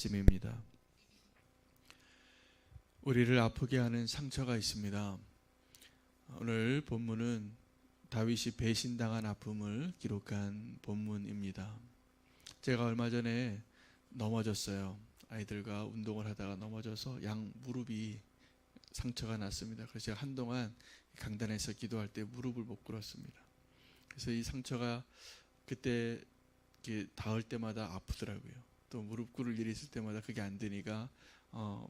말씀입니다. 우리를 아프게 하는 상처가 있습니다. 오늘 본문은 다윗이 배신당한 아픔을 기록한 본문입니다. 제가 얼마 전에 넘어졌어요. 아이들과 운동을 하다가 넘어져서 양 무릎이 상처가 났습니다. 그래서 제가 한동안 강단에서 기도할 때 무릎을 못 꿇었습니다. 그래서 이 상처가 그때 닿을 때마다 아프더라고요. 또 무릎 꿇을 일이 있을 때마다 그게 안 되니까 어,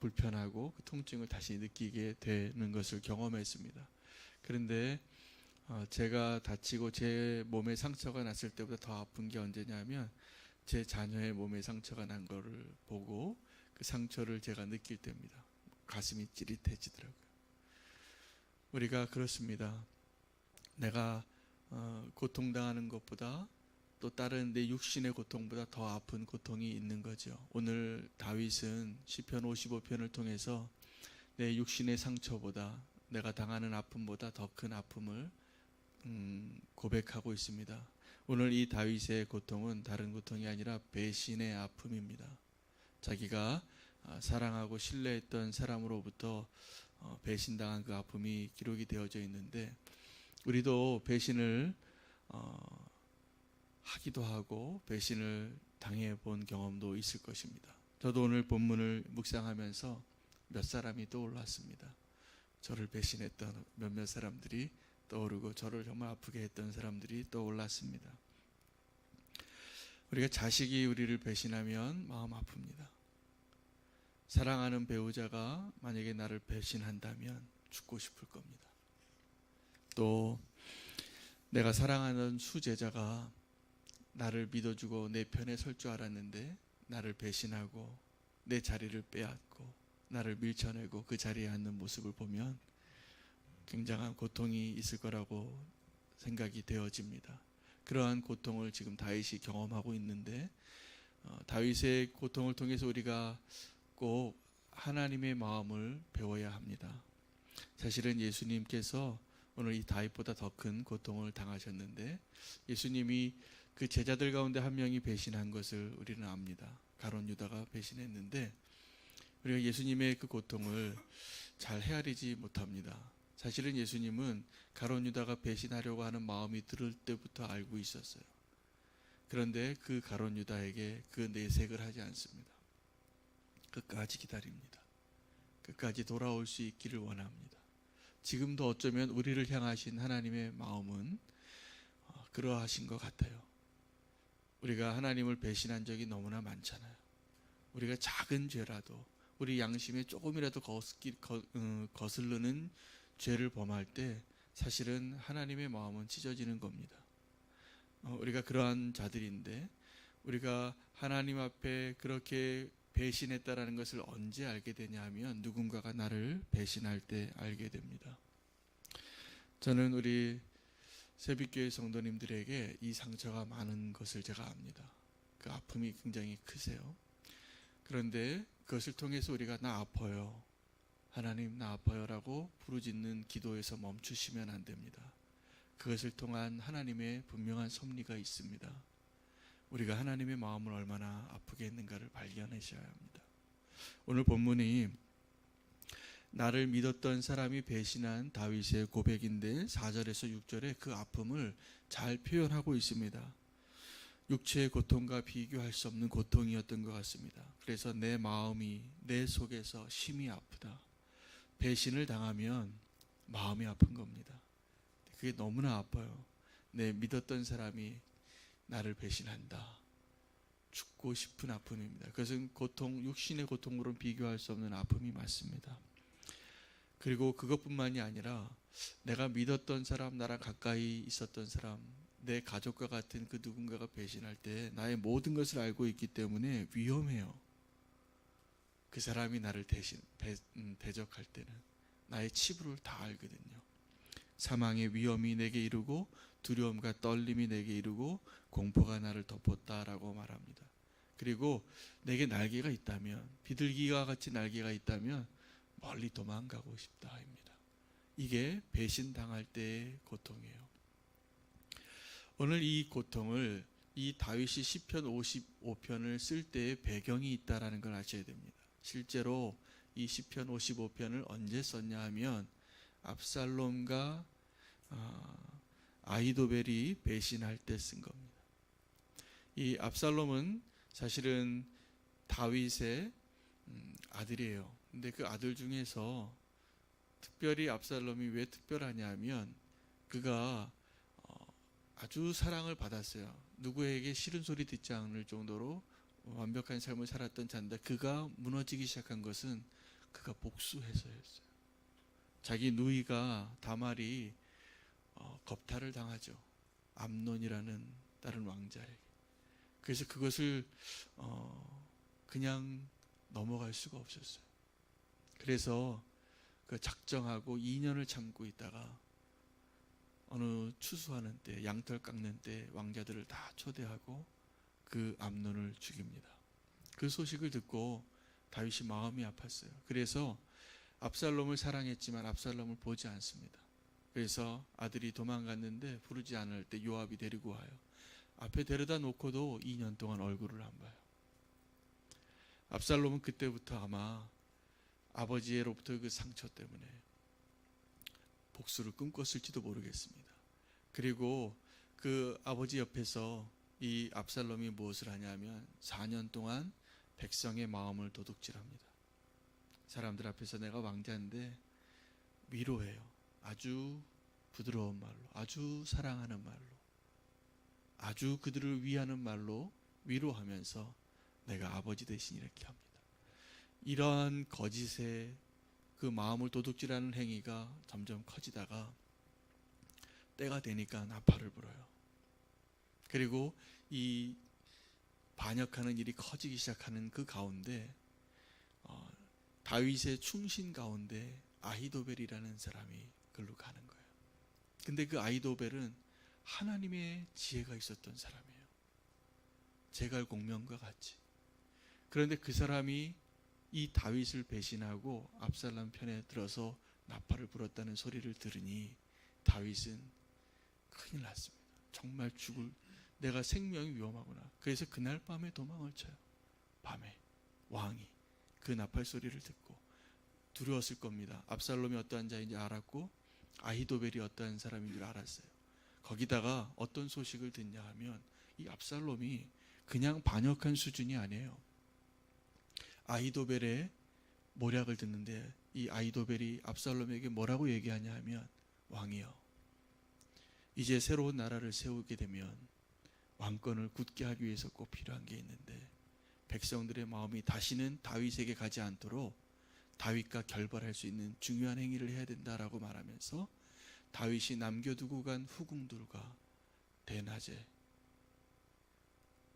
불편하고 그 통증을 다시 느끼게 되는 것을 경험했습니다. 그런데 어, 제가 다치고 제 몸에 상처가 났을 때보다 더 아픈 게 언제냐면 제 자녀의 몸에 상처가 난 거를 보고 그 상처를 제가 느낄 때입니다. 가슴이 찌릿해지더라고요. 우리가 그렇습니다. 내가 어, 고통당하는 것보다 또 다른 내 육신의 고통보다 더 아픈 고통이 있는 거죠. 오늘 다윗은 시편 55편을 통해서 내 육신의 상처보다 내가 당하는 아픔보다 더 큰 아픔을 음, 고백하고 있습니다. 오늘 이 다윗의 고통은 다른 고통이 아니라 배신의 아픔입니다. 자기가 아, 사랑하고 신뢰했던 사람으로부터 어, 배신당한 그 아픔이 기록이 되어져 있는데 우리도 배신을 어, 하기도 하고 배신을 당해 본 경험도 있을 것입니다. 저도 오늘 본문을 묵상하면서 몇 사람이 떠올랐습니다. 저를 배신했던 몇몇 사람들이 떠오르고 저를 정말 아프게 했던 사람들이 떠올랐습니다. 우리가 자식이 우리를 배신하면 마음 아픕니다. 사랑하는 배우자가 만약에 나를 배신한다면 죽고 싶을 겁니다. 또 내가 사랑하는 수제자가 나를 믿어주고 내 편에 설 줄 알았는데 나를 배신하고 내 자리를 빼앗고 나를 밀쳐내고 그 자리에 앉는 모습을 보면 굉장한 고통이 있을 거라고 생각이 되어집니다. 그러한 고통을 지금 다윗이 경험하고 있는데 어, 다윗의 고통을 통해서 우리가 꼭 하나님의 마음을 배워야 합니다. 사실은 예수님께서 오늘 이 다윗보다 더 큰 고통을 당하셨는데 예수님이 그 제자들 가운데 한 명이 배신한 것을 우리는 압니다. 가론 유다가 배신했는데 우리가 예수님의 그 고통을 잘 헤아리지 못합니다. 사실은 예수님은 가론 유다가 배신하려고 하는 마음이 들을 때부터 알고 있었어요. 그런데 그 가론 유다에게 그 내색을 하지 않습니다. 끝까지 기다립니다. 끝까지 돌아올 수 있기를 원합니다. 지금도 어쩌면 우리를 향하신 하나님의 마음은 어, 그러하신 것 같아요. 우리가 하나님을 배신한 적이 너무나 많잖아요. 우리가 작은 죄라도 우리 양심에 조금이라도 어, 거슬르는 죄를 범할 때 사실은 하나님의 마음은 찢어지는 겁니다. 어, 우리가 그러한 자들인데 우리가 하나님 앞에 그렇게 배신했다라는 것을 언제 알게 되냐 하면 누군가가 나를 배신할 때 알게 됩니다. 저는 우리 세빛교회 성도님들에게 이 상처가 많은 것을 제가 압니다. 그 아픔이 굉장히 크세요. 그런데 그것을 통해서 우리가 나 아파요. 하나님 나 아파요라고 부르짖는 기도에서 멈추시면 안 됩니다. 그것을 통한 하나님의 분명한 섭리가 있습니다. 우리가 하나님의 마음을 얼마나 아프게 했는가를 발견하셔야 합니다. 오늘 본문이 나를 믿었던 사람이 배신한 다윗의 고백인데 4절에서 6절에 그 아픔을 잘 표현하고 있습니다. 육체의 고통과 비교할 수 없는 고통이었던 것 같습니다. 그래서 내 마음이 내 속에서 심히 아프다. 배신을 당하면 마음이 아픈 겁니다. 그게 너무나 아파요. 내 믿었던 사람이 나를 배신한다. 죽고 싶은 아픔입니다. 그것은 고통, 육신의 고통으로는 비교할 수 없는 아픔이 맞습니다. 그리고 그것뿐만이 아니라 내가 믿었던 사람, 나랑 가까이 있었던 사람, 내 가족과 같은 그 누군가가 배신할 때 나의 모든 것을 알고 있기 때문에 위험해요. 그 사람이 나를 대신 배, 음, 대적할 때는 나의 치부를 다 알거든요. 사망의 위험이 내게 이르고 두려움과 떨림이 내게 이르고 공포가 나를 덮었다라고 말합니다. 그리고 내게 날개가 있다면 비둘기와 같이 날개가 있다면 멀리 도망가고 싶다입니다. 이게 배신 당할 때의 고통이에요. 오늘 이 고통을 이 다윗이 시편 55편을 쓸 때의 배경이 있다라는 걸 아셔야 됩니다. 실제로 이 시편 55편을 언제 썼냐 하면 압살롬과 아, 아이도벨이 배신할 때 쓴 겁니다. 이 압살롬은 사실은 다윗의 음, 아들이에요. 근데 그 아들 중에서 특별히 압살롬이 왜 특별하냐면 그가 어, 아주 사랑을 받았어요. 누구에게 싫은 소리 듣지 않을 정도로 완벽한 삶을 살았던 자인데 그가 무너지기 시작한 것은 그가 복수해서였어요. 자기 누이가 다말이 어, 겁탈을 당하죠. 암논이라는 다른 왕자에게. 그래서 그것을 어, 그냥 넘어갈 수가 없었어요. 그래서 그 작정하고 2년을 참고 있다가 어느 추수하는 때, 양털 깎는 때 왕자들을 다 초대하고 그 암논을 죽입니다. 그 소식을 듣고 다윗이 마음이 아팠어요. 그래서 압살롬을 사랑했지만 압살롬을 보지 않습니다. 그래서 아들이 도망갔는데 부르지 않을 때 요압이 데리고 와요. 앞에 데려다 놓고도 2년 동안 얼굴을 안 봐요. 압살롬은 그때부터 아마 아버지로부터 그 상처 때문에 복수를 꿈꿨을지도 모르겠습니다. 그리고 그 아버지 옆에서 이 압살롬이 무엇을 하냐면 4년 동안 백성의 마음을 도둑질합니다. 사람들 앞에서 내가 왕자인데 위로해요. 아주 부드러운 말로, 아주 사랑하는 말로, 아주 그들을 위하는 말로 위로하면서 내가 아버지 대신 이렇게 합니다. 이러한 거짓의 그 마음을 도둑질하는 행위가 점점 커지다가 때가 되니까 나팔을 불어요. 그리고 이 반역하는 일이 커지기 시작하는 그 가운데 어, 다윗의 충신 가운데 아히도벨이라는 사람이 글로 가는 거예요. 근데 그 아히도벨은 하나님의 지혜가 있었던 사람이에요. 제갈 공명과 같이. 그런데 그 사람이 이 다윗을 배신하고 압살람 편에 들어서 나팔을 불었다는 소리를 들으니 다윗은 큰일 났습니다. 정말 죽을 내가 생명이 위험하구나. 그래서 그날 밤에 도망을 쳐요. 밤에 왕이 그 나팔 소리를 듣고 두려웠을 겁니다. 압살롬이 어떠한 자인지 알았고 아히도벨이 어떠한 사람인 줄 알았어요. 거기다가 어떤 소식을 듣냐 하면 이 압살롬이 그냥 반역한 수준이 아니에요. 아히도벨의 모략을 듣는데 이 아히도벨이 압살롬에게 뭐라고 얘기하냐 하면 왕이여 이제 새로운 나라를 세우게 되면 왕권을 굳게 하기 위해서 꼭 필요한 게 있는데 백성들의 마음이 다시는 다윗에게 가지 않도록 다윗과 결발할 수 있는 중요한 행위를 해야 된다라고 말하면서 다윗이 남겨두고 간 후궁들과 대낮에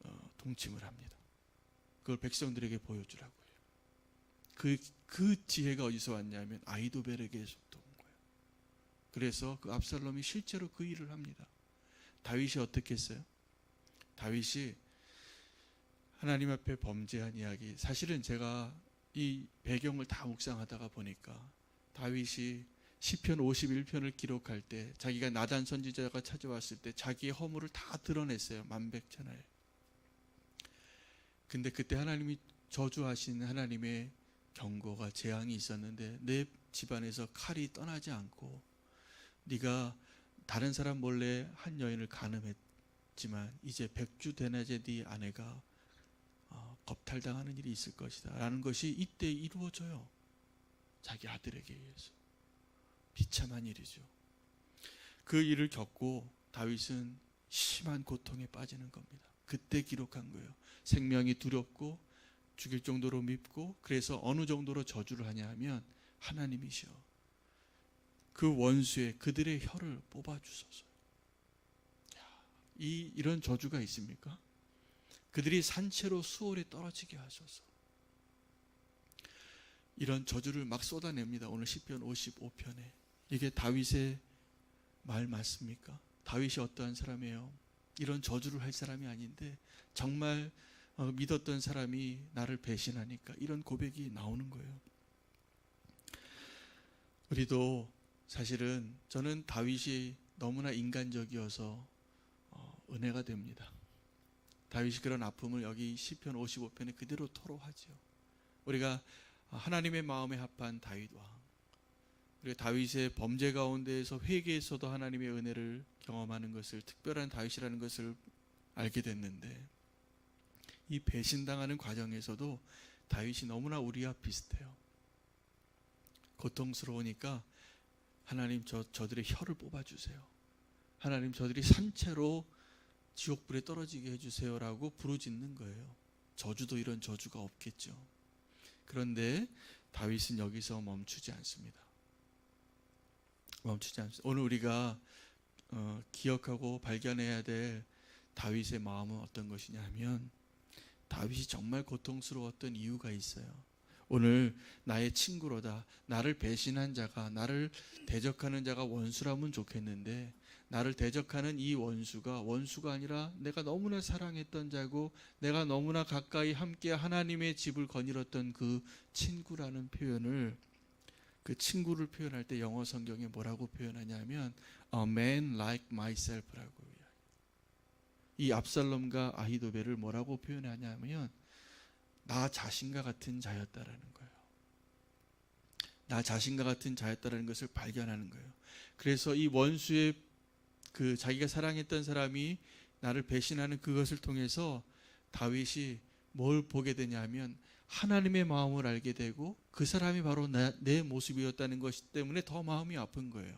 어, 동침을 합니다. 그걸 백성들에게 보여주라고요. 그, 그 지혜가 어디서 왔냐면 아이도벨에게서부터 온 거예요. 그래서 그 압살롬이 실제로 그 일을 합니다. 다윗이 어떻게 했어요? 다윗이 하나님 앞에 범죄한 이야기. 사실은 제가 이 배경을 다 묵상하다가 보니까 다윗이 시편 51편을 기록할 때 자기가 나단 선지자가 찾아왔을 때 자기의 허물을 다 드러냈어요. 만백천하에. 근데 그때 하나님이 저주하신 하나님의 경고가 재앙이 있었는데 내 집안에서 칼이 떠나지 않고 네가 다른 사람 몰래 한 여인을 간음했지만 이제 백주 대낮에 네 아내가 어, 겁탈당하는 일이 있을 것이다. 라는 것이 이때 이루어져요. 자기 아들에게 의해서. 비참한 일이죠. 그 일을 겪고 다윗은 심한 고통에 빠지는 겁니다. 그때 기록한 거예요. 생명이 두렵고 죽일 정도로 밉고 그래서 어느 정도로 저주를 하냐 하면 하나님이시여 그 원수의 그들의 혀를 뽑아 주소서. 이 이런 저주가 있습니까? 그들이 산채로 수월에 떨어지게 하소서. 이런 저주를 막 쏟아냅니다. 오늘 시편 55편에 이게 다윗의 말 맞습니까? 다윗이 어떠한 사람이에요? 이런 저주를 할 사람이 아닌데 정말 어, 믿었던 사람이 나를 배신하니까 이런 고백이 나오는 거예요. 우리도 사실은 저는 다윗이 너무나 인간적이어서 어, 은혜가 됩니다. 다윗이 그런 아픔을 여기 시편 55편에 그대로 토로하죠. 우리가 하나님의 마음에 합한 다윗 왕. 우리가 다윗의 범죄 가운데에서 회개에서도 하나님의 은혜를 경험하는 것을 특별한 다윗이라는 것을 알게 됐는데 이 배신당하는 과정에서도 다윗이 너무나 우리와 비슷해요. 고통스러우니까 하나님 저 저들의 혀를 뽑아 주세요. 하나님 저들이 산채로 지옥불에 떨어지게 해 주세요라고 부르짖는 거예요. 저주도 이런 저주가 없겠죠. 그런데 다윗은 여기서 멈추지 않습니다. 멈추지 않습니다. 오늘 우리가 어, 기억하고 발견해야 될 다윗의 마음은 어떤 것이냐면 다윗이 정말 고통스러웠던 이유가 있어요. 오늘 나의 친구로다 나를 배신한 자가 나를 대적하는 자가 원수라면 좋겠는데 나를 대적하는 이 원수가 원수가 아니라 내가 너무나 사랑했던 자고 내가 너무나 가까이 함께 하나님의 집을 거닐었던 그 친구라는 표현을 그 친구를 표현할 때 영어 성경에 뭐라고 표현하냐면 a man like myself라고 이 압살롬과 아히도벨을 뭐라고 표현하냐면 나 자신과 같은 자였다라는 거예요. 나 자신과 같은 자였다라는 것을 발견하는 거예요. 그래서 이 원수의 그 자기가 사랑했던 사람이 나를 배신하는 그것을 통해서 다윗이 뭘 보게 되냐면 하나님의 마음을 알게 되고 그 사람이 바로 나, 내 모습이었다는 것 때문에 더 마음이 아픈 거예요.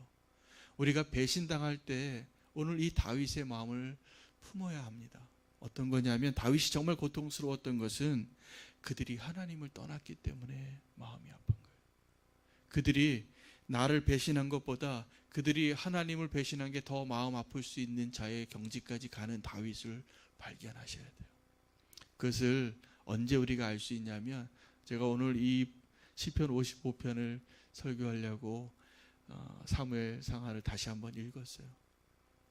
우리가 배신당할 때 오늘 이 다윗의 마음을 품어야 합니다. 어떤 거냐면 다윗이 정말 고통스러웠던 것은 그들이 하나님을 떠났기 때문에 마음이 아픈 거예요. 그들이 나를 배신한 것보다 그들이 하나님을 배신한 게 더 마음 아플 수 있는 자의 경지까지 가는 다윗을 발견하셔야 돼요. 그것을 언제 우리가 알 수 있냐면 제가 오늘 이 시편 55편을 설교하려고 어, 사무엘 상하를 다시 한번 읽었어요.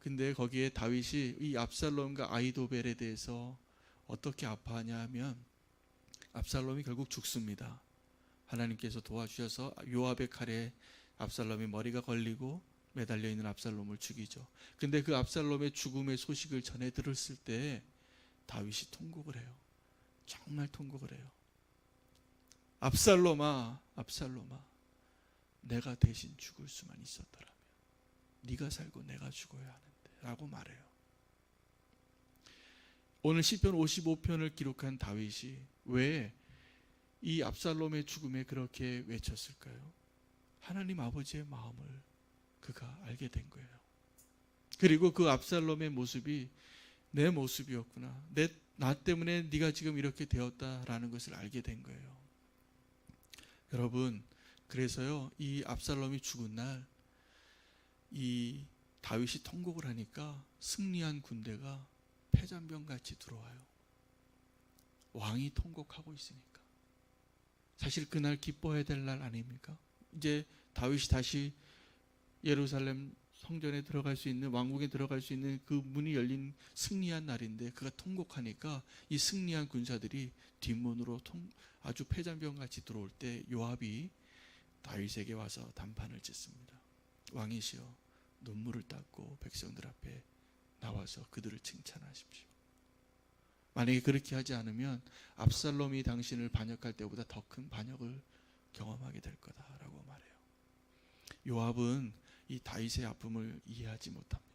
근데 거기에 다윗이 이 압살롬과 아이도벨에 대해서 어떻게 아파하냐 하면 압살롬이 결국 죽습니다. 하나님께서 도와주셔서 요압의 칼에 압살롬의 머리가 걸리고 매달려 있는 압살롬을 죽이죠. 근데 그 압살롬의 죽음의 소식을 전해 들었을 때 다윗이 통곡을 해요. 정말 통곡을 해요. 압살롬아, 압살롬아, 내가 대신 죽을 수만 있었더라면 네가 살고 내가 죽어야 하는. 라고 말해요. 오늘 시편 55편을 기록한 다윗이 왜 이 압살롬의 죽음에 그렇게 외쳤을까요? 하나님 아버지의 마음을 그가 알게 된 거예요. 그리고 그 압살롬의 모습이 내 모습이었구나. 내, 나 때문에 네가 지금 이렇게 되었다라는 것을 알게 된 거예요. 여러분, 그래서요, 이 압살롬이 죽은 날, 이 다윗이 통곡을 하니까 승리한 군대가 패잔병 같이 들어와요. 왕이 통곡하고 있으니까. 사실 그날 기뻐해야 될 날 아닙니까? 이제 다윗이 다시 예루살렘 성전에 들어갈 수 있는 왕궁에 들어갈 수 있는 그 문이 열린 승리한 날인데 그가 통곡하니까 이 승리한 군사들이 뒷문으로 통, 아주 패잔병 같이 들어올 때 요압이 다윗에게 와서 단판을 짓습니다. 왕이시여 눈물을 닦고 백성들 앞에 나와서 그들을 칭찬하십시오. 만약에 그렇게 하지 않으면 압살롬이 당신을 반역할 때보다 더 큰 반역을 경험하게 될 거다라고 말해요. 요압은 이 다윗의 아픔을 이해하지 못합니다.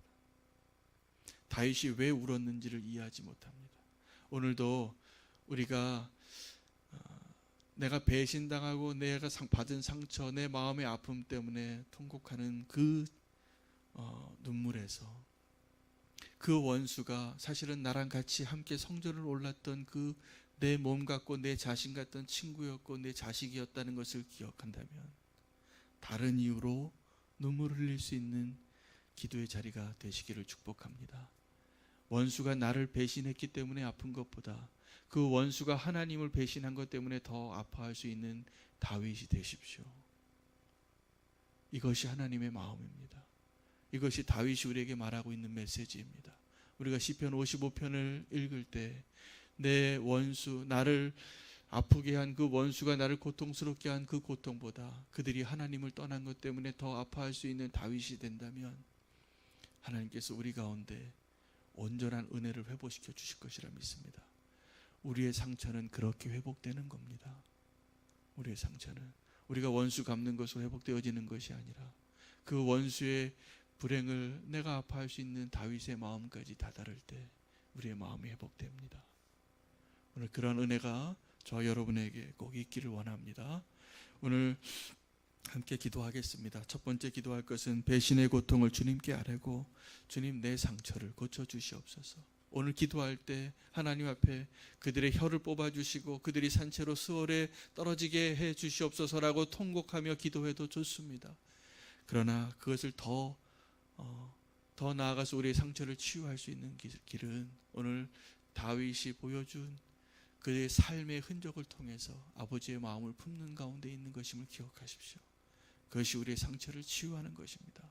다윗이 왜 울었는지를 이해하지 못합니다. 오늘도 우리가 어, 내가 배신당하고 내가 받은 상처, 내 마음의 아픔 때문에 통곡하는 그 어, 눈물에서 그 원수가 사실은 나랑 같이 함께 성전을 올랐던 그 내 몸 같고 내 자신 같던 친구였고 내 자식이었다는 것을 기억한다면 다른 이유로 눈물을 흘릴 수 있는 기도의 자리가 되시기를 축복합니다. 원수가 나를 배신했기 때문에 아픈 것보다 그 원수가 하나님을 배신한 것 때문에 더 아파할 수 있는 다윗이 되십시오. 이것이 하나님의 마음입니다. 이것이 다윗이 우리에게 말하고 있는 메시지입니다. 우리가 시편 55편을 읽을 때 내 원수 나를 아프게 한 그 원수가 나를 고통스럽게 한 그 고통보다 그들이 하나님을 떠난 것 때문에 더 아파할 수 있는 다윗이 된다면 하나님께서 우리 가운데 온전한 은혜를 회복시켜 주실 것이라 믿습니다. 우리의 상처는 그렇게 회복되는 겁니다. 우리의 상처는 우리가 원수 갚는 것으로 회복되어지는 것이 아니라 그 원수의 불행을 내가 아파할 수 있는 다윗의 마음까지 다다를 때 우리의 마음이 회복됩니다. 오늘 그런 은혜가 저 여러분에게 꼭 있기를 원합니다. 오늘 함께 기도하겠습니다. 첫 번째 기도할 것은 배신의 고통을 주님께 아뢰고 주님 내 상처를 고쳐 주시옵소서. 오늘 기도할 때 하나님 앞에 그들의 혀를 뽑아 주시고 그들이 산채로 수월에 떨어지게 해 주시옵소서라고 통곡하며 기도해도 좋습니다. 그러나 그것을 더 어, 더 나아가서 우리의 상처를 치유할 수 있는 길- 길은 오늘 다윗이 보여준 그의 삶의 흔적을 통해서 아버지의 마음을 품는 가운데 있는 것임을 기억하십시오. 그것이 우리의 상처를 치유하는 것입니다.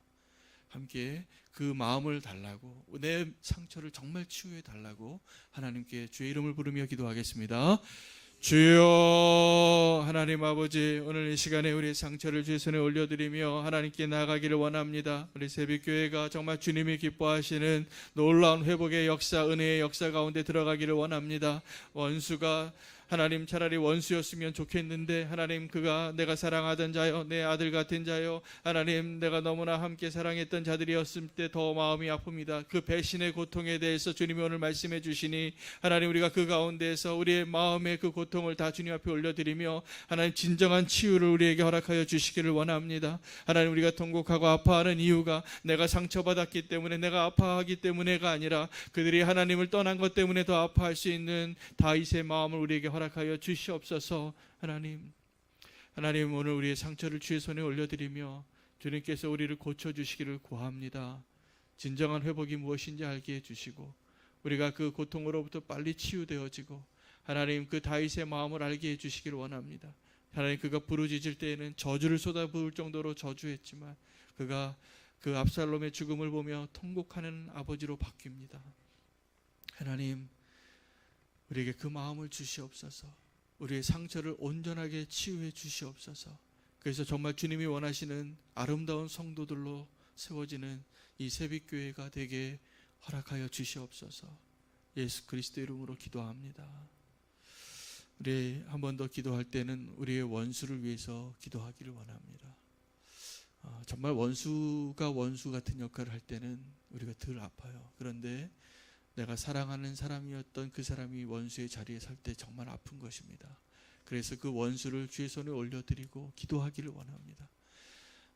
함께 그 마음을 달라고 내 상처를 정말 치유해 달라고 하나님께 주의 이름을 부르며 기도하겠습니다. 주여 하나님 아버지 오늘 이 시간에 우리의 상처를 주의 손에 올려드리며 하나님께 나가기를 원합니다. 우리 새벽교회가 정말 주님이 기뻐하시는 놀라운 회복의 역사 은혜의 역사 가운데 들어가기를 원합니다. 원수가 하나님 차라리 원수였으면 좋겠는데 하나님 그가 내가 사랑하던 자요 내 아들 같은 자요 하나님 내가 너무나 함께 사랑했던 자들이었을 때 더 마음이 아픕니다. 그 배신의 고통에 대해서 주님이 오늘 말씀해 주시니 하나님 우리가 그 가운데에서 우리의 마음의 그 고통을 다 주님 앞에 올려드리며 하나님 진정한 치유를 우리에게 허락하여 주시기를 원합니다. 하나님 우리가 통곡하고 아파하는 이유가 내가 상처받았기 때문에 내가 아파하기 때문에가 아니라 그들이 하나님을 떠난 것 때문에 더 아파할 수 있는 다윗의 마음을 우리에게 허락하여 주시옵소서 하나님. 하나님 오늘 우리의 상처를 주의 손에 올려드리며 주님께서 우리를 고쳐주시기를 구합니다. 진정한 회복이 무엇인지 알게 해주시고 우리가 그 고통으로부터 빨리 치유되어지고 하나님 그 다윗의 마음을 알게 해주시기를 원합니다. 하나님 그가 부르짖을 때에는 저주를 쏟아부을 정도로 저주했지만 그가 그 압살롬의 죽음을 보며 통곡하는 아버지로 바뀝니다. 하나님 우리에게 그 마음을 주시옵소서. 우리의 상처를 온전하게 치유해 주시옵소서. 그래서 정말 주님이 원하시는 아름다운 성도들로 세워지는 이 새벽교회가 되게 허락하여 주시옵소서. 예수 그리스도 이름으로 기도합니다. 우리 한 번 더 기도할 때는 우리의 원수를 위해서 기도하기를 원합니다. 아, 정말 원수가 원수 같은 역할을 할 때는 우리가 덜 아파요. 그런데 내가 사랑하는 사람이었던 그 사람이 원수의 자리에 설 때 정말 아픈 것입니다. 그래서 그 원수를 주의 손에 올려드리고 기도하기를 원합니다.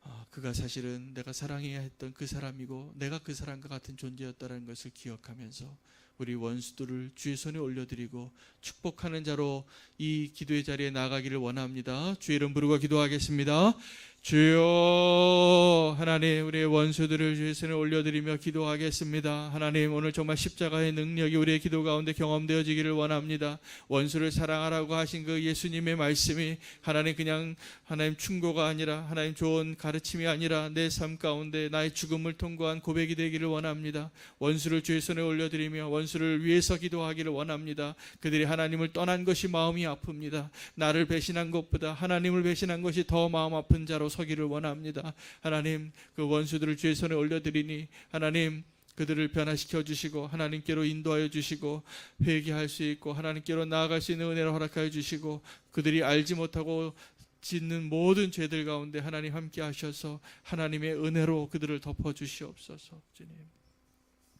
아, 그가 사실은 내가 사랑해야 했던 그 사람이고 내가 그 사람과 같은 존재였다는 것을 기억하면서 우리 원수들을 주의 손에 올려드리고 축복하는 자로 이 기도의 자리에 나가기를 원합니다. 주의 이름 부르고 기도하겠습니다. 주여 하나님 우리의 원수들을 주의 손에 올려드리며 기도하겠습니다. 하나님 오늘 정말 십자가의 능력이 우리의 기도 가운데 경험되어지기를 원합니다. 원수를 사랑하라고 하신 그 예수님의 말씀이 하나님 그냥 하나님 충고가 아니라 하나님 좋은 가르침이 아니라 내 삶 가운데 나의 죽음을 통과한 고백이 되기를 원합니다. 원수를 주의 손에 올려드리며 원수를 위해서 기도하기를 원합니다. 그들이 하나님을 떠난 것이 마음이 아픕니다. 나를 배신한 것보다 하나님을 배신한 것이 더 마음 아픈 자로 서기를 원합니다. 하나님 그 원수들을 주의 손에 올려드리니 하나님 그들을 변화시켜 주시고 하나님께로 인도하여 주시고 회개할 수 있고 하나님께로 나아갈 수 있는 은혜를 허락하여 주시고 그들이 알지 못하고 짓는 모든 죄들 가운데 하나님 함께 하셔서 하나님의 은혜로 그들을 덮어 주시옵소서 주님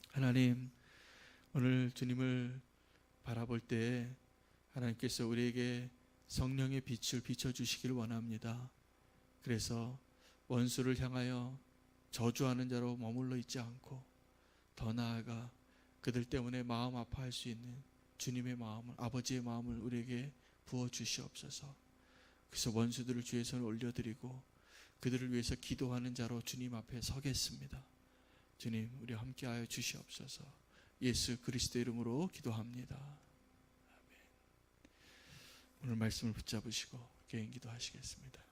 하나님 오늘 주님을 바라볼 때 하나님께서 우리에게 성령의 빛을 비춰 주시기를 원합니다. 그래서 원수를 향하여 저주하는 자로 머물러 있지 않고 더 나아가 그들 때문에 마음 아파할 수 있는 주님의 마음을 아버지의 마음을 우리에게 부어 주시옵소서. 그래서 원수들을 주의 손에 올려드리고 그들을 위해서 기도하는 자로 주님 앞에 서겠습니다. 주님 우리 함께하여 주시옵소서. 예수 그리스도 이름으로 기도합니다. 아멘. 오늘 말씀을 붙잡으시고 개인 기도하시겠습니다.